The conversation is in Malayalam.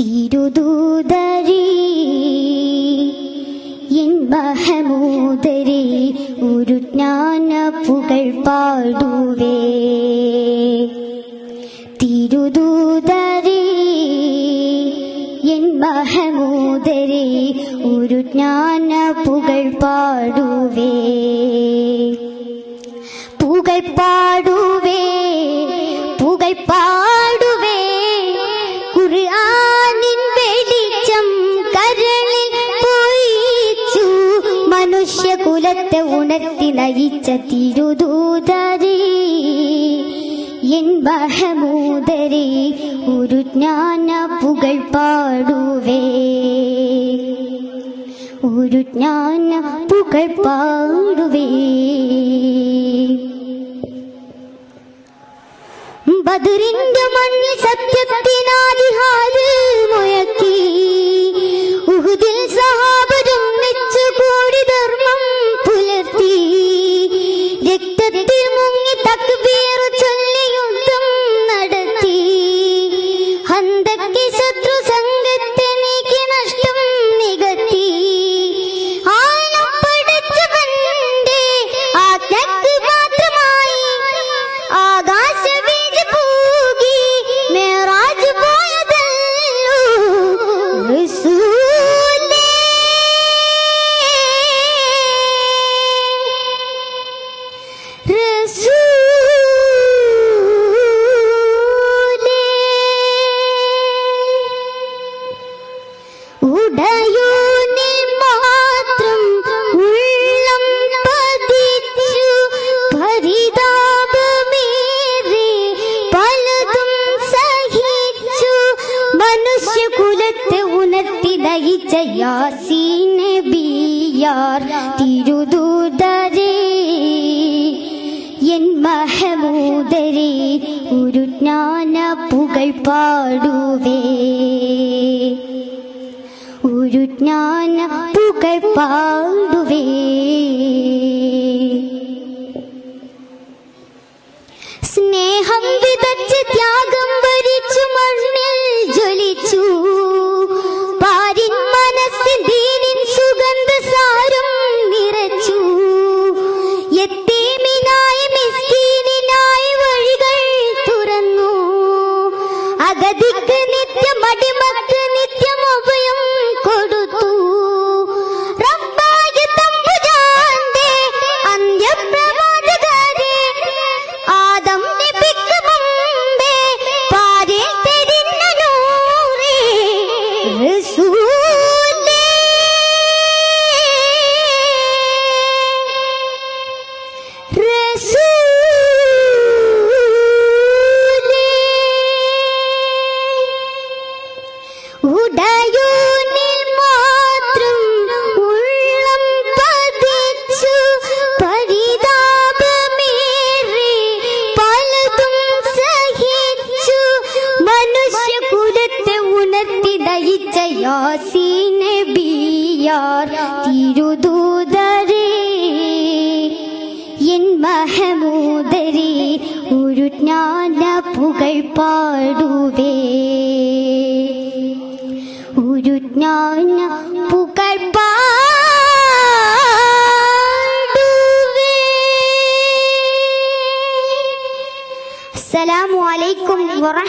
തിരുദൂതരി എൻ മഹമൂദരി ഒരു ജ്ഞാന പുകൾ പാടുവേ. തിരുദൂതരി എൻ മഹമൂദരി ഒരു ജ്ഞാന പുകൾ പാടുവേ. പുകൾ പാടുവേ ഉണർത്തി നയിച്ച തിരുദൂതരി എൻ ബഹമൂതരി ഒരു ജ്ഞാന പുകൾ പാടുവേ. ഒരു ജ്ഞാന പുകൾ പാടുവേ. দেখতে ഉണർത്തി നയിച്ച യാസീൻ നബിയാർ തിരുദൂതരേ എൻ മഹമൂദരേ ഒരു ജ്ഞാന പുകൾ പാടുവേ ഒരു ജ്ഞാന പുകൾ പാടുവേ अधिक नित्य मडिमत ഉടയൂനിൽ മാത്രം ഉള്ളം പതിച്ചു പരിതാപമേറെ പലതും സഹിച്ചു മനുഷ്യകുലത്തെ ഉണർത്തി നയിച്ച യാസീൻ നബിയാർ തിരുദൂതരേ എൻ മഹമൂദരേ ഒരു ജ്ഞാന പുകൾ പാടുവേ ജ്ഞാന പുകൾ അസ്സലാമു അലൈക്കും വറഹ്മത്തുള്ളാഹി